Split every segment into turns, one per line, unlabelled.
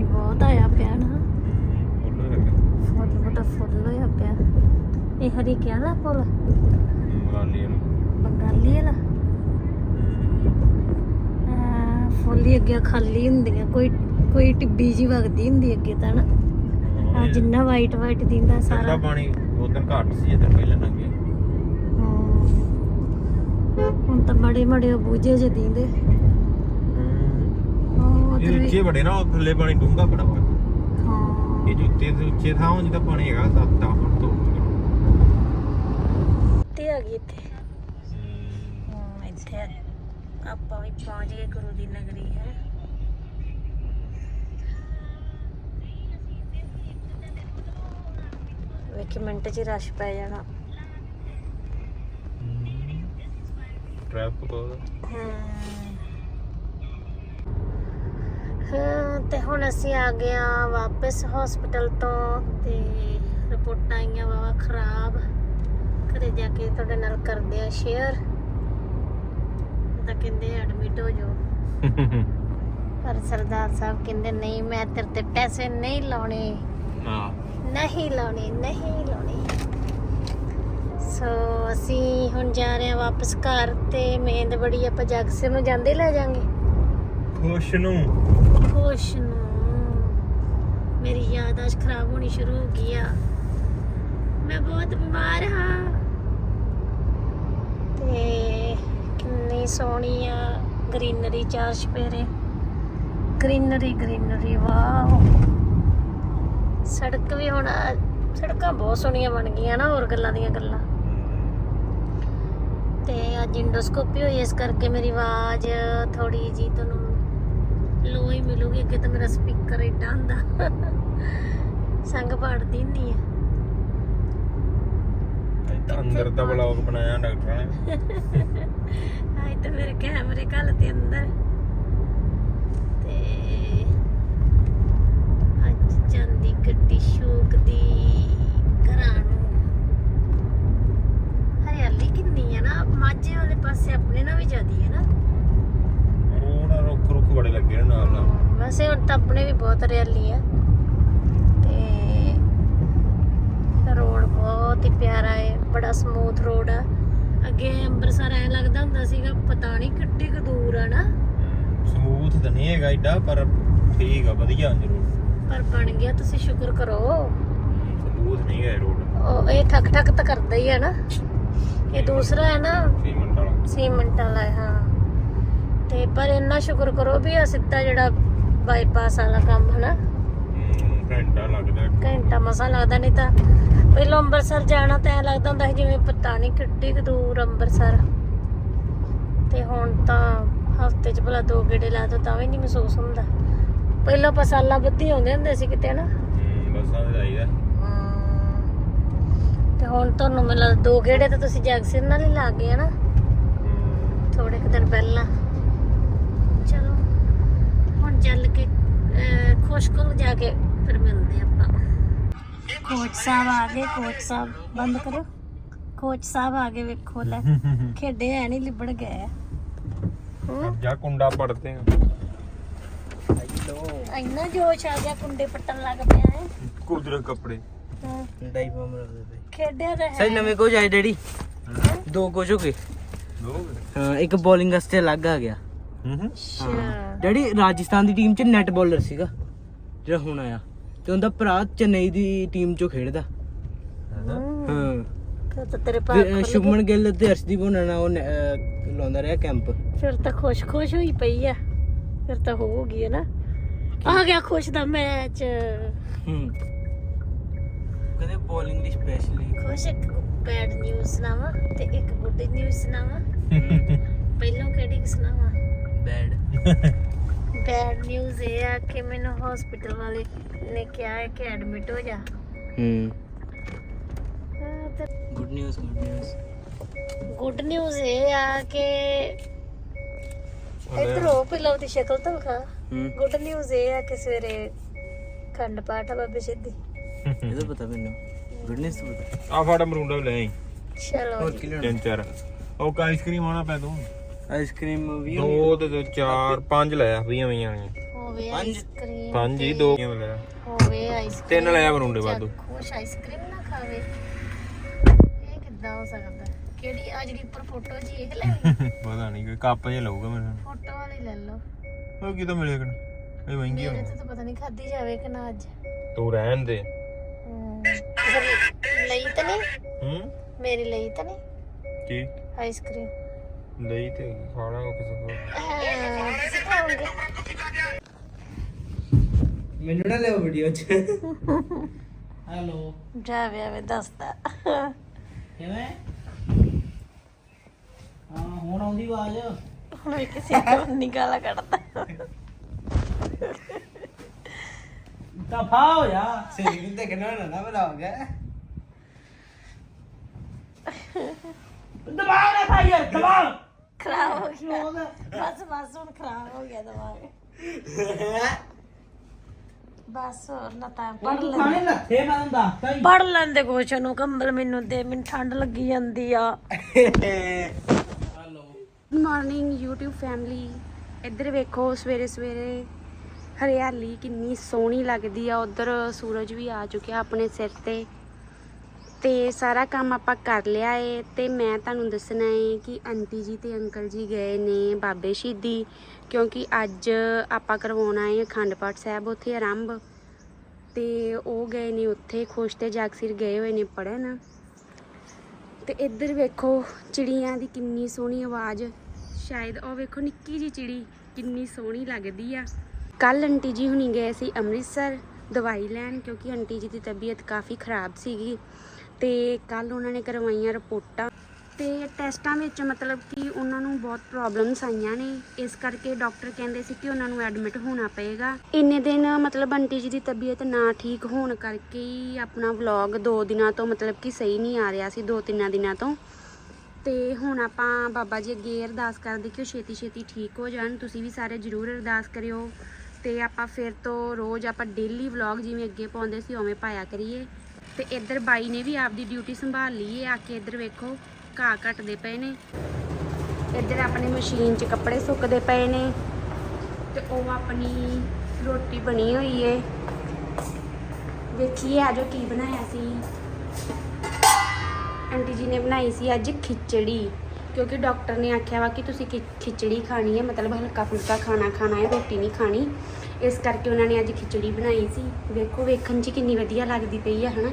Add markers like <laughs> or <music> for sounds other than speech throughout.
ਪਾਣੀ ਬਹੁਤ ਆਇਆ ਪਿਆ ਨਾ। ਫੁੱਲ ਬੜਾ ਫੁੱਲ ਹੋਇਆ ਪਿਆ। ਇਹ ਹਰੀ ਕਿਆ ਦਾ
ਨੂੰ
ਬੰਗਾਲੀ ਵਾਲਾ। ਫੁੱਲ ਅੱਗੇ ਖਾਲੀ ਹੁੰਦੀਆਂ ਕੋਈ ਕੋਈ ਟਿੱਬੀ ਜੀ ਵਗਦੀ ਹੁੰਦੀ ਅੱਗੇ ਤਾਂ ਨਾ। ਆ ਜਿੰਨਾ ਵਾਈਟ ਵਾਈਟ ਦਿੰਦਾ ਸਾਰਾ।
ਪਾਣੀ ਉਦੋਂ ਘੱਟ ਸੀ ਇਧਰ ਪਹਿਲਾਂ ਲੰਗੇ
ਹਾਂ। ਹੁਣ ਤਾਂ ਬੜੇ ਬੜੇ ਬੂਝੇ ਜਿਹੇ ਦਿੰਦੇ।
ਇਹ ਉੱਚੇ ਬੜੇ ਨਾ ਉਹ ਥੱਲੇ ਪਾਣੀ ਡੂੰਘਾ ਬੜਾ ਵਾ
ਹਾਂ।
ਇਹ ਜੋ ਉੱਤੇ ਤੇ ਉੱਚੇ ਥਾਂ ਜਿਹਦਾ ਪਾਣੀ ਹੈਗਾ 7-10 ਫੁੱਟ ਤੋਂ
ਤੇ ਆ ਗਈ ਇੱਥੇ। ਹਾਂ ਇੱਥੇ ਆਪਾਂ ਵੀ ਪਹੁੰਚ ਗਏ ਗੁਰੂ ਦੀ ਨਗਰੀ ਹੈ। ਵੇਖ ਮਿੰਟ 'ਚ ਰਸ਼ ਪੈ ਜਾਣਾ।
ਟ੍ਰੈਫਿਕ ਬਹੁਤ
ਹਾਂ। ਤੇ ਹੁਣ ਅਸੀਂ ਆ ਗਏ ਆ ਵਾਪਸ ਹਸਪੀਟਲ ਤੋਂ ਤੇ ਰਿਪੋਰਟਾਂ ਆਈਆਂ ਵਾਵਾ ਖਰਾਬ। ਘਰੇ ਜਾ ਕੇ ਤੁਹਾਡੇ ਨਾਲ ਕਰਦੇ ਆ ਸ਼ੇਅਰ ਤਾਂ ਕਹਿੰਦੇ ਐਡਮਿਟ ਹੋ ਜਾਓ। <laughs> ਪਰ ਸਰਦਾਰ ਸਾਹਿਬ ਕਹਿੰਦੇ ਨਹੀਂ ਮੈਂ ਤੇਰੇ ਤੇ ਪੈਸੇ ਨਹੀਂ ਲਾਉਣੇ।
ਹਾਂ
ਨਹੀਂ ਲਾਉਣੇ ਨਹੀਂ ਲਾਉਣੇ। ਸੋ ਅਸੀਂ ਹੁਣ ਜਾ ਰਹੇ ਹਾਂ ਵਾਪਸ ਘਰ ਤੇ ਮੇਂਦ ਬੜੀ ਆਪਾਂ ਜਗਸਿਰ ਨੂੰ ਜਾਂਦੇ ਲੈ ਜਾਾਂਗੇ।
ਖੁਸ਼ ਨੂੰ।
ਖੁਸ਼ ਨੂੰ। ਮੇਰੀ ਯਾਦਾਸ਼ ਖਰਾਬ ਹੋਣੀ ਸ਼ੁਰੂ ਹੋ ਗਈ ਆ। ਮੈਂ ਬਹੁਤ ਬਿਮਾਰ ਹਾਂ। ਤੇ ਕਿੰਨੀ ਸੋਹਣੀ ਆ ਗ੍ਰੀਨਰੀ ਚਾਰ ਚਪੇਰੇ ਗ੍ਰੀਨਰੀ ਗ੍ਰੀਨਰੀ, ਵਾਓ। ਸੜਕ ਵੀ ਹੁਣ ਸੜਕਾਂ ਬਹੁਤ ਸੋਹਣੀਆਂ ਬਣ ਗਈਆਂ ਨਾ ਹੋਰ ਗੱਲਾਂ ਦੀਆਂ ਗੱਲਾਂ। ਤੇ ਅੱਜ ਇੰਡੋਸਕੋਪੀ ਹੋਈ ਇਸ ਕਰਕੇ ਮੇਰੀ ਆਵਾਜ਼ ਥੋੜੀ ਜੀ ਤੁਹਾਨੂੰ ਲੋ ਹੀ ਮਿਲੂਗੀ ਅੱਗੇ ਤਾਂ ਮੇਰਾ ਸਪੀਕਰ ਏਡਾ ਹੁੰਦਾ। ਸੰਗ ਪਾੜਦੀ ਹੁੰਦੀ ਆ।
ਅੰਦਰ ਦਾ ਬਲੌਗ ਬਣਾਇਆ ਡਾਕਟਰਾਂ ਨੇ।
ਅੱਜ ਤਾਂ ਮੇਰੇ ਕੈਮਰੇ ਕੱਲ ਤੇ ਅੰਦਰ ਤੇ ਅੱਜ ਜਾਂਦੀ ਗੱਡੀ ਸ਼ੋਕ ਦੀ ਘਰਾਂ ਨੂੰ ਹਰਿਆਲੀ ਕਿੰਨੀ ਆ ਨਾ ਮਾਝੇ ਵਾਲੇ ਪਾਸੇ ਆਪਣੇ ਨਾਲ ਵੀ ਜ਼ਿਆਦੀ ਹੈ ਨਾ
ਰੋਡ ਆ, ਰੁੱਖ ਰੁੱਖ ਬੜੇ ਲੱਗੇ ਨੇ ਨਾਲ ਨਾਲ
ਵੈਸੇ ਹੁਣ ਤਾਂ ਆਪਣੇ ਵੀ ਬਹੁਤ ਹਰਿਆਲੀ ਆ। ਤੇ ਰੋਡ ਬਹੁਤ ਹੀ ਪਿਆਰਾ ਹੈ ਬੜਾ ਸਮੂਥ ਰੋਡ ਆ। ਅੱਗੇ ਅੰਮ੍ਰਿਤਸਰ ਐ ਲੱਗਦਾ ਹੁੰਦਾ ਸੀਗਾ ਪਤਾ ਨਹੀਂ ਕਿੱਡੀ ਕੁ ਦੂਰ ਆ ਨਾ।
ਸਮੂਥ ਤਾਂ ਨਹੀਂ ਹੈਗਾ ਏਡਾ ਪਰ ਠੀਕ ਆ ਵਧੀਆ ਜ਼ਰੂਰ
ਪਰ ਬਣ ਗਿਆ ਤੁਸੀਂ ਸ਼ੁਕਰ ਕਰੋ।
ਸਮੂਥ ਨਹੀਂ ਹੈ ਰੋਡ
ਉਹ ਇਹ ਠਕ ਠਕ ਤਾਂ ਕਰਦਾ ਹੀ ਹੈ ਨਾ। ਇਹ ਦੂਸਰਾ ਹੈ ਨਾ।
ਸੀਮੈਂਟ ਵਾਲਾ।
ਸੀਮੈਂਟ ਵਾਲਾ ਹੈ, ਹਾਂ ਤੇ ਪਰ ਇੰਨਾ ਸ਼ੁਕਰ ਕਰੋ ਵੀ ਆ ਸਿੱਧਾ ਜਿਹੜਾ ਬਾਈਪਾਸ ਵਾਲਾ ਕੰਮ ਹੈ ਨਾ
ਹਮ, ਘੰਟਾ ਲੱਗਦਾ।
ਘੰਟਾ ਮਸਾ ਲੱਗਦਾ ਨਹੀਂ ਤਾਂ ਪਹਿਲਾਂ ਅੰਮ੍ਰਿਤਸਰ ਜਾਣਾ ਤਾਂ ਐ ਲੱਗਦਾ ਹੁੰਦਾ ਸੀ ਜਿਵੇਂ ਪਤਾ ਨਹੀਂ ਕਿੱਡੀ ਕੁ ਦੂਰ ਅੰਮ੍ਰਿਤਸਰ। ਤੇ ਹੁਣ ਤਾਂ ਹਫ਼ਤੇ 'ਚ ਭਲਾ ਦੋ ਗੇੜੇ ਲਾ ਦੋ ਤਾਂ ਵੀ ਨਹੀਂ ਮਹਿਸੂਸ ਹੁੰਦਾ। ਪਹਿਲਾਂ ਆਪਾਂ ਸਾਲਾਂ ਬੱਧੀ ਆਉਂਦੇ ਹੁੰਦੇ ਸੀ ਕਿਤੇ ਨਾ
ਬੱਸਾਂ ਤੇ ਜਾਈਦਾ
ਤੇ ਹੁਣ ਤੁਹਾਨੂੰ ਮੈਨੂੰ ਲੱਗਦਾ ਦੋ ਗੇੜੇ ਤਾਂ ਤੁਸੀਂ ਜਗਸਿਰ ਨਾਲ ਹੀ ਲਾ ਗਏ ਨਾ ਥੋੜੇ ਕੁ ਦਿਨ ਪਹਿਲਾਂ। ਚੱਲ ਕੇ ਖੁਸ਼ਕਲ ਜਾ ਕੇ ਫਿਰ ਮਿਲਦੇ ਆਪਾਂ। ਕੋਚ ਸਾਹਿਬ ਆ ਗਏ ਕੋਚ ਸਾਹਿਬ ਬੰਦ ਕਰੋ। ਕੋਚ ਸਾਹਿਬ ਆ ਗਏ ਵੇਖੋ ਲੈ। <laughs> ਖੇਡੇ ਐ ਨਹੀਂ ਲਿਬੜ ਗਏ ਹੂੰ
ਜਾ ਕੁੰਡਾ ਪੜਦੇ ਆ।
ਇੰਨਾ ਜੋਸ਼ ਆ ਗਿਆ ਕੁੰਡੇ ਪੱਟਣ ਲੱਗ ਪਿਆ ਹੈ
ਕੁਦਰਤ ਕੱਪੜੇ।
ਹਾਂ,
ਡਾਈਪਰ ਮਰਦੇ ਪਏ।
ਖੇਡਿਆ ਤਾਂ
ਸਹੀ
ਹੈ
ਨਵੇਂ ਕੋਚ ਆਏ ਡੈਡੀ? ਦੋ ਕੋਚ ਹੋ ਗਏ। ਹਾਂ ਇੱਕ ਬੋਲਿੰਗ ਵਾਸਤੇ ਅਲੱਗ ਆ ਗਿਆ।
ਹੂੰ।
ਅੱਛਾ।
ਡੈਡੀ ਰਾਜਸਥਾਨ ਦੀ ਟੀਮ 'ਚ ਨੈਟ ਬੋਲਰ ਸੀਗਾ। ਜਿਹੜਾ ਹੁਣ ਆਇਆ। ਤੇ ਉਹਦਾ ਭਰਾ ਚੇਨਈ ਦੀ ਟੀਮ 'ਚੋਂ ਖੇਡਦਾ।
ਹੂੰ, ਤਾਂ ਤੇਰੇ
ਸ਼ੁਭਮਨ ਗਿੱਲ ਤੇ ਅਰਸ਼ਦੀਪ ਹੋਣਾ ਨਾਲ ਉਹ ਨ- ਲਾਉਂਦਾ ਰਿਹਾ ਕੈਂਪ।
ਫਿਰ ਤਾਂ ਖੁਸ਼ ਖੁਸ਼ ਹੋਈ ਪਈ ਆ। ਫਿਰ ਤਾਂ ਹੋਊਗੀ ਹੈ ਨਾ। ਆ ਗਿਆ ਖੁਸ਼ ਦਾ ਮੈਚ
ਹੂੰ। ਕਹਿੰਦੇ ਬੋਲਿੰਗ ਦੀ ਸਪੈਸ਼ਲੀ
ਖੁਸ਼ ਇੱਕ ਬੈਡ ਨਿਊਜ਼ ਸੁਣਾਵਾਂ ਤੇ ਇੱਕ ਗੁੱਡ ਨਿਊਜ਼ ਸੁਣਾਵਾਂ। <laughs> ਪਹਿਲਾਂ ਕਿਹੜੀ ਸੁਣਾਵਾਂ?
ਬੈਡ
ਬੈਡ ਨਿਊਜ਼ ਇਹ ਆ ਕਿ ਮੈਨੂੰ ਹਸਪੀਟਲ ਵਾਲੇ ਨੇ ਕਿਹਾ ਹੈ ਕਿ ਐਡਮਿਟ ਹੋ ਜਾ।
ਹੂੰ।
ਹਾਂ, ਤੇ
good news good news
good news ਇਹ ਆ ਕਿ ਇਧਰੋਂ ਪਿਲੋ ਦੀ ਸ਼ਕਲ ਤਾਂ ਵਿਖਾ।
ਹੂੰ।
ਗੁੱਡ ਨਿਊਜ਼ ਇਹ ਆ ਕਿ ਸਵੇਰੇ ਖੰਡ ਪਾਠ ਆ ਬਾਬੇ ਸਿੱਧੀ।
ਇਹਦਾ ਪਤਾ ਮੈਨੂੰ। ਗੁੱਡ ਨਿਊਜ਼ ਪਤਾ।
ਆ ਫੜ ਮਰੂੰਡਾ ਵੀ ਲੈ ਆਈ।
ਚਲੋ
ਤਿੰਨ ਚਾਰ। ਉਹ ਆਈਸਕ੍ਰੀਮ ਆਉਣਾ ਪੈ ਤੂੰ
ਆਈਸਕ੍ਰੀਮ ਵੀ
ਦੋ ਤੇ ਦੋ, ਚਾਰ ਪੰਜ ਲੈ ਆ 20 20 ਵਾਲੀਆਂ।
ਹੋਵੇ। ਆਈਸਕ੍ਰੀਮ
ਪੰਜ ਹੀ ਦੋ
ਹੋਵੇ ਆਈਸਕ੍ਰੀਮ
ਤਿੰਨ ਲੈ ਮਰੁੰਡੇ ਵਾਧੂ।
ਖੁਸ਼ ਆਈਸਕ੍ਰੀਮ ਨਾ ਖਾਵੇ। ਇਹ ਕਿੱਦਾਂ ਹੋ ਸਕਦਾ? ਕਿਹੜੀ ਆ ਜਿਹੜੀ ਉੱਪਰ ਫੋਟੋ ਜੀ ਇਹ ਲੈ <laughs>
ਪਤਾ ਨਹੀਂ ਕੋਈ ਕੱਪ ਜਿਹਾ ਲਊਗਾ ਮੈਨੂੰ
ਫੋਟੋ ਵਾਲੀ ਲੈ ਲਓ।
ਉਹ ਕਿਤੋਂ ਮਿਲਿਆ ਕਿ ਇਹ ਮਹਿੰਗੀ
ਮੇਰੇ
ਹੋਣੀ।
ਤੋਂ ਤਾਂ ਪਤਾ ਨਹੀਂ ਖਾਦੀ ਜਾਵੇ ਕਿ ਨਾ ਅੱਜ।
ਤੂੰ ਰਹਿਣ ਦੇ।
ਹਮ, ਫਿਰ ਲਈ ਤਾਂ ਨਹੀਂ।
ਹੂੰ?
ਮੇਰੀ ਲਈ ਤਾਂ ਨਹੀਂ।
ਕੀ?
Ice cream.
ਲਈ ਤੇ ਖਾਣਾ ਕਿਸੇ ਕੋਲ
ਖਾਓਗੇ
ਮੈਨੂੰ ਨਾ ਲਿਓ ਵੀਡੀਓ 'ਚ। ਹੈਲੋ
ਜਾਵੇ ਆਵੇ ਦੱਸਦਾ।
ਕਿਵੇਂ? ਹਾਂ ਹੁਣ ਆਉਂਦੀ ਆਵਾਜ਼?
ਹੁਣ ਵੀ ਕਿਸੇ ਨੂੰ ਨਿਗਾਲਾ ਕੱਢਦਾ।
ਦਫਾ ਹੋ ਜਾ। ਸਹੀ ਨਹੀਂ ਦੇਖਣਾ ਨਾ ਨਾ ਬਲਾਓਗੇ ਦਬਾਓ ਨਾ ਭਾਈ ਦਬਾਓ
ਖਰਾਬ ਹੋ ਗਿਆ। ਬਸ ਬਸ ਹੁਣ ਖਰਾਬ ਹੋ ਗਿਆ ਦਿਮਾਗ। ਬਸ ਹੋਰ ਨਾ ਤਾਂ ਪੜ
ਤੂੰ
ਲੈ
ਖਾਣੇ ਲੱਥੇ ਮੈਂ ਤੁਹਾਨੂੰ ਦੱਸਤਾ ਹੀ।
ਪੜ ਲੈਂਦੇ ਕੁਛ ਨੂੰ ਕੰਬਲ ਮੈਨੂੰ ਦੇ ਮੈਨੂੰ ਠੰਡ ਲੱਗੀ ਜਾਂਦੀ ਆ।
Hello
good morning YouTube family ਇੱਧਰ ਵੇਖੋ ਸਵੇਰੇ ਸਵੇਰੇ ਹਰਿਆਲੀ ਕਿੰਨੀ ਸੋਹਣੀ ਲੱਗਦੀ ਆ। ਉਧਰ ਸੂਰਜ ਵੀ ਆ ਚੁੱਕਿਆ ਆਪਣੇ ਸਿਰ ਤੇ। ਤੇ ਸਾਰਾ ਕੰਮ ਆਪਾਂ ਕਰ ਲਿਆ ਏ ਤੇ ਮੈਂ ਤੁਹਾਨੂੰ ਦੱਸਣਾ ਏ ਕਿ ਆਂਟੀ ਜੀ ਤੇ ਅੰਕਲ ਜੀ ਗਏ ਨੇ ਬਾਬੇ ਸ਼ਹੀਦੀ, ਕਿਉਂਕਿ ਅੱਜ ਆਪਾਂ ਕਰਵਾਉਣਾ ਏ ਅਖੰਡ ਪਾਠ ਸਾਹਿਬ ਉੱਥੇ ਆਰੰਭ। ਤੇ ਉਹ ਗਏ ਨੇ ਉੱਥੇ, ਖੁਸ਼ ਤੇ ਜਾਗਸਿਰ ਗਏ ਹੋਏ ਨੇ ਪੜਨ ਤੇ ਇੱਧਰ ਵੇਖੋ ਚਿੜੀਆਂ ਦੀ ਕਿੰਨੀ ਸੋਹਣੀ ਆਵਾਜ਼। ਸ਼ਾਇਦ ਉਹ ਵੇਖੋ ਨਿੱਕੀ ਜੀ ਚਿੜੀ, ਕਿੰਨੀ ਸੋਹਣੀ ਲੱਗਦੀ ਆ। ਕੱਲ ਆਂਟੀ ਜੀ ਹੁਣੀ ਗਏ ਸੀ ਅੰਮ੍ਰਿਤਸਰ ਦਵਾਈ ਲੈਣ, ਕਿਉਂਕਿ ਆਂਟੀ ਜੀ ਦੀ ਤਬੀਅਤ ਕਾਫੀ ਖਰਾਬ ਸੀਗੀ। ਤੇ ਕੱਲ ਉਹਨਾਂ ਨੇ ਕਰਵਾਈਆਂ ਰਿਪੋਰਟਾਂ। ਤੇ ਟੈਸਟਾਂ ਵਿੱਚ ਮਤਲਬ ਕਿ ਉਹਨਾਂ ਨੂੰ ਬਹੁਤ ਪ੍ਰੋਬਲਮਸ ਆਈਆਂ ਨੇ। ਇਸ ਕਰਕੇ ਡਾਕਟਰ ਕਹਿੰਦੇ ਸੀ ਕਿ ਉਹਨਾਂ ਨੂੰ ਐਡਮਿਟ ਹੋਣਾ ਪਏਗਾ। ਇੰਨੇ ਦਿਨ ਮਤਲਬ ਆਂਟੀ ਜੀ ਦੀ ਤਬੀਅਤ ਨਾ ਠੀਕ ਹੋਣ ਕਰਕੇ ਹੀ ਆਪਣਾ ਵਲੌਗ ਦੋ ਦਿਨਾਂ ਤੋਂ ਮਤਲਬ ਕਿ ਸਹੀ ਨਹੀਂ ਆ ਰਿਹਾ ਸੀ, ਦੋ ਤਿੰਨਾਂ ਦਿਨਾਂ ਤੋਂ। ਤੇ ਹੁਣ ਆਪਾਂ ਬਾਬਾ ਜੀ ਅੱਗੇ ਅਰਦਾਸ ਕਰਦੇ ਕਿ ਉਹ ਛੇਤੀ ਛੇਤੀ ਠੀਕ ਹੋ ਜਾਣ। ਤੁਸੀਂ ਵੀ ਸਾਰੇ ਜਰੂਰ ਅਰਦਾਸ ਕਰਿਓ। ਤੇ ਆਪਾਂ ਫਿਰ ਤੋਂ ਰੋਜ਼ ਆਪਾਂ ਡੇਲੀ ਵਲੌਗ ਜਿਵੇਂ ਅੱਗੇ ਪਾਉਂਦੇ ਸੀ, ਉਵੇਂ ਪਾਇਆ ਕਰੀਏ। ਤੇ ਇੱਧਰ ਬਾਈ ਨੇ ਵੀ ਆਪਦੀ ਡਿਊਟੀ ਸੰਭਾਲ ਲਈ ਹੈ। ਆ ਕੇ ਇੱਧਰ ਵੇਖੋ, ਘਾਹ ਕੱਟਦੇ ਪਏ ਨੇ। ਇੱਧਰ ਆਪਣੇ ਮਸ਼ੀਨ 'ਚ ਕੱਪੜੇ ਸੁੱਕਦੇ ਪਏ ਨੇ ਤੇ ਉਹ ਆਪਣੀ ਰੋਟੀ ਬਣੀ ਹੋਈ ਏ। ਵੇਖੀਏ ਆਜੋ ਕੀ ਬਣਾਇਆ ਸੀ। ਆਂਟੀ ਜੀ ਨੇ ਬਣਾਈ ਸੀ ਅੱਜ ਖਿਚੜੀ, ਕਿਉਂਕਿ ਡਾਕਟਰ ਨੇ ਆਖਿਆ ਵਾ ਕਿ ਤੁਸੀਂ ਖਿ- ਖਿਚੜੀ ਖਾਣੀ ਹੈ। ਮਤਲਬ ਹਲਕਾ ਫੁਲਕਾ ਖਾਣਾ ਖਾਣਾ ਹੈ, ਰੋਟੀ ਨਹੀਂ ਖਾਣੀ। ਇਸ ਕਰਕੇ ਉਹਨਾਂ ਨੇ ਅੱਜ ਖਿਚੜੀ ਬਣਾਈ ਸੀ। ਵੇਖੋ ਵੇਖਣ 'ਚ ਕਿੰਨੀ ਵਧੀਆ ਲੱਗਦੀ ਪਈ ਆ ਹਨਾ?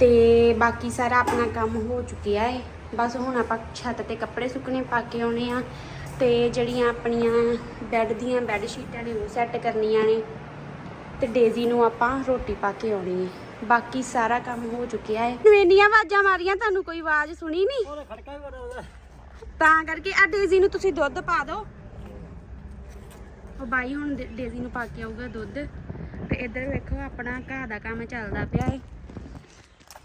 ਤੇ ਬਾਕੀ ਸਾਰਾ ਆਪਣਾ ਕੰਮ ਹੋ ਚੁੱਕਿਆ ਹੈ ਬਸ ਹੁਣ ਆਪਾਂ ਛੱਤ ਤੇ ਕੱਪੜੇ ਸੁੱਕਣੇ ਪਾ ਕੇ ਆਉਣੇ ਆ ਤੇ ਜਿਹੜੀਆਂ ਆਪਣੀਆਂ ਬੈੱਡ ਦੀਆਂ ਬੈੱਡ ਸ਼ੀਟਾਂ ਨੇ ਉਹ ਸੈੱਟ ਕਰਨੀਆਂ ਨੇ ਤੇ ਡੇਜ਼ੀ ਨੂੰ ਆਪਾਂ ਰੋਟੀ ਪਾ ਕੇ ਆਉਣੀ ਹੈ ਬਾਕੀ ਸਾਰਾ ਕੰਮ ਹੋ ਚੁੱਕਿਆ ਹੈ ਨਵੇਨੀਆਂ ਆਵਾਜ਼ਾਂ ਮਾਰੀਆਂ ਤੁਹਾਨੂੰ ਕੋਈ ਆਵਾਜ਼ ਸੁਣੀ ਨਹੀਂ ਤਾਂ ਕਰਕੇ ਆ ਡੇਜ਼ੀ ਨੂੰ ਤੁਸੀਂ ਦੁੱਧ ਪਾ ਦਿਓ। ਉਹ ਬਾਈ ਹੁਣ ਡੇ- ਡੇਜ਼ੀ ਨੂੰ ਪਾ ਕੇ ਆਊਗਾ ਦੁੱਧ। ਤੇ ਇੱਧਰ ਵੇਖੋ ਆਪਣਾ ਘਰ ਦਾ ਕੰਮ ਚੱਲਦਾ ਪਿਆ ਏ।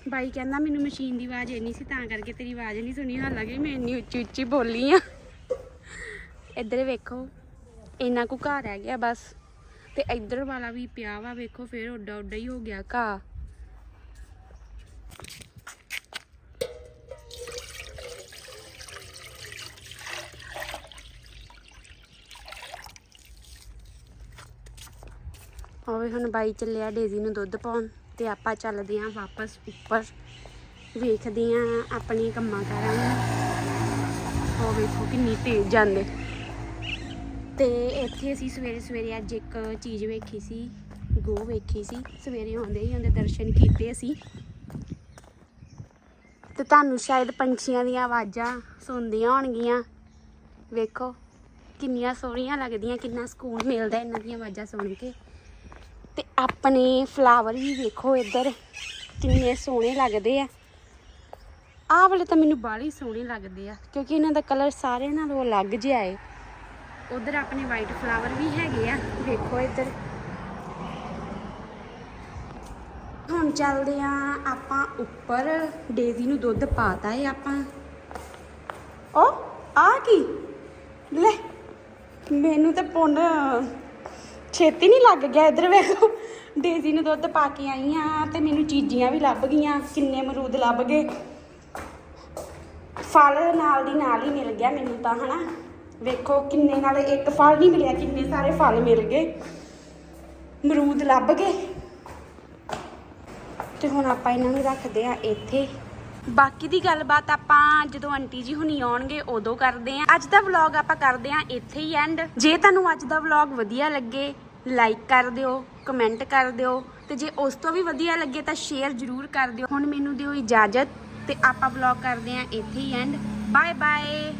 ਬਾਈ ਕਹਿੰਦਾ ਮੈਨੂੰ ਮਸ਼ੀਨ ਦੀ ਆਵਾਜ਼ ਇੰਨੀ ਸੀ, ਤਾਂ ਕਰਕੇ ਤੇਰੀ ਆਵਾਜ਼ ਨਹੀਂ ਸੁਣੀ। ਹਾਲਾਂਕਿ ਮੈਂ ਇੰਨੀ ਉੱਚੀ ਉੱਚੀ ਬੋਲੀ ਆ। ਇੱਧਰ ਵੇਖੋ, ਇੰਨਾ ਕੁ ਘਰ ਰਹਿ ਗਿਆ ਬਸ। ਤੇ ਇੱਧਰ ਵਾਲਾ ਵੀ ਪਿਆ ਵਾ, ਵੇਖੋ ਫਿਰ ਉੱਡਾ ਉੱਡਾ ਹੀ ਹੋ ਗਿਆ ਘਾਹ। ਹੋਵੇ ਹੁਣ ਬਾਈ ਚੱਲਿਆ, ਡੇਜ਼ੀ ਨੂੰ ਦੁੱਧ ਪਾਉਣ ਤੇ ਆਪਾਂ ਚੱਲਦੇ ਆਂ ਵਾਪਸ ਉੱਪਰ। ਵੇਖਦੇ ਆਂ ਆਪਣੇ ਕੰਮਾਂ ਕਾਰਾਂ ਨੂੰ। ਉਹ ਵੇਖੋ ਕਿੰਨੀ ਤੇਜ਼ ਜਾਂਦੇ। ਤੇ ਇੱਥੇ ਅਸੀਂ ਸਵੇਰੇ ਸਵੇਰੇ ਅੱਜ ਇੱਕ ਚੀਜ਼ ਵੇਖੀ ਸੀ, ਗੋ ਵੇਖੀ ਸੀ। ਸਵੇਰੇ ਆਉਂਦੇ ਹੀ ਉਹਦੇ ਦਰਸ਼ਨ ਕੀਤੇ ਅਸੀਂ। ਤੇ ਤੁਹਾਨੂੰ ਸ਼ਾਇਦ ਪੰਛੀਆਂ ਦੀਆਂ ਆਵਾਜ਼ਾਂ ਸੁਣਦੀਆਂ ਹੋਣਗੀਆਂ। ਵੇਖੋ ਕਿੰਨੀਆਂ ਸੋਹਣੀਆਂ ਲੱਗਦੀਆਂ, ਕਿੰਨਾ ਸਕੂਨ ਮਿਲਦਾ ਇਹਨਾਂ ਦੀਆਂ ਆਵਾਜ਼ਾਂ ਸੁਣ ਕੇ। ਤੇ ਆਪਣੇ ਫਲਾਵਰ ਵੀ ਵੇਖੋ ਇੱਧਰ, ਕਿੰਨੇ ਸੋਹਣੇ ਲੱਗਦੇ ਆ। ਆਹ ਵਾਲੇ ਤਾਂ ਮੈਨੂੰ ਬਾਹਲੇ ਹੀ ਸੋਹਣੇ ਲੱਗਦੇ ਆ, ਕਿਉਂਕਿ ਇਹਨਾਂ ਦਾ ਕਲਰ ਸਾਰਿਆਂ ਨਾਲੋਂ ਅਲੱਗ ਜਿਹਾ ਏ। ਉਧਰ ਆਪਣੇ ਵਾਈਟ ਫਲਾਵਰ ਵੀ ਹੈਗੇ ਆ, ਵੇਖੋ ਇੱਧਰ। ਹੁਣ ਚੱਲਦੇ ਆ ਆਪਾਂ ਉੱਪਰ ਡੇਜ਼ੀ ਨੂੰ ਦੁੱਧ ਪਾਤਾ ਏ ਆਪਾਂ। ਓ ਆ ਕੀ? ਲੈ, ਮੈਨੂੰ ਤਾਂ ਪੁੰਨ ਛੇਤੀ ਨਹੀਂ ਲੱਗ ਗਿਆ ਇੱਧਰ ਵੇਖੋ ਡੇਜ਼ੀ ਨੂੰ ਦੁੱਧ ਪਾ ਕੇ ਆਈ ਆ ਤੇ ਮੈਨੂੰ ਚੀਜ਼ੀਆਂ ਵੀ ਲੱਭ ਗਈਆਂ, ਕਿੰਨੇ ਮਰੂਦ ਲੱਭ ਗਏ। ਫਲ ਨਾਲ ਦੀ ਨਾਲ ਹੀ ਮਿਲ ਗਿਆ ਮੈਨੂੰ ਤਾਂ, ਹਨਾ। ਵੇਖੋ ਕਿੰਨੇ ਨਾਲ ਇੱਕ ਫਲ ਨਹੀਂ ਮਿਲਿਆ, ਕਿੰਨੇ ਸਾਰੇ ਫਲ ਮਿਲ ਗਏ। ਮਰੂਦ ਲੱਭ ਗਏ। ਤੇ ਹੁਣ ਆਪਾਂ ਇਹਨਾਂ ਨੂੰ ਰੱਖਦੇ ਆ ਇੱਥੇ। ਬਾਕੀ ਦੀ ਗੱਲਬਾਤ ਆਪਾਂ ਜਦੋਂ ਆਂਟੀ ਜੀ ਹੁਣੀ ਆਉਣਗੇ, ਉਦੋਂ ਕਰਦੇ ਆ। ਅੱਜ ਦਾ ਵਲੌਗ ਆਪਾਂ ਕਰਦੇ ਆ, ਇੱਥੇ ਹੀ ਐਂਡ ਜੇ ਤੁਹਾਨੂੰ ਅੱਜ ਦਾ ਵਲੌਗ ਵਧੀਆ ਲੱਗੇ ਲਾਈਕ ਕਰ ਦਿਓ ਕਮੈਂਟ ਕਰ ਦਿਓ। ਤੇ ਜੇ ਉਸ ਤੋਂ ਵੀ ਵਧੀਆ ਲੱਗੇ ਤਾਂ ਸ਼ੇਅਰ ਜ਼ਰੂਰ ਕਰ ਦਿਓ। ਹੁਣ ਮੈਨੂੰ ਦਿਓ ਇਜਾਜ਼ਤ ਤੇ ਆਪਾਂ ਵਲੌਗ ਕਰਦੇ ਆ, ਇੱਥੇ ਹੀ ਐਂਡ ਬਾਏ ਬਾਏ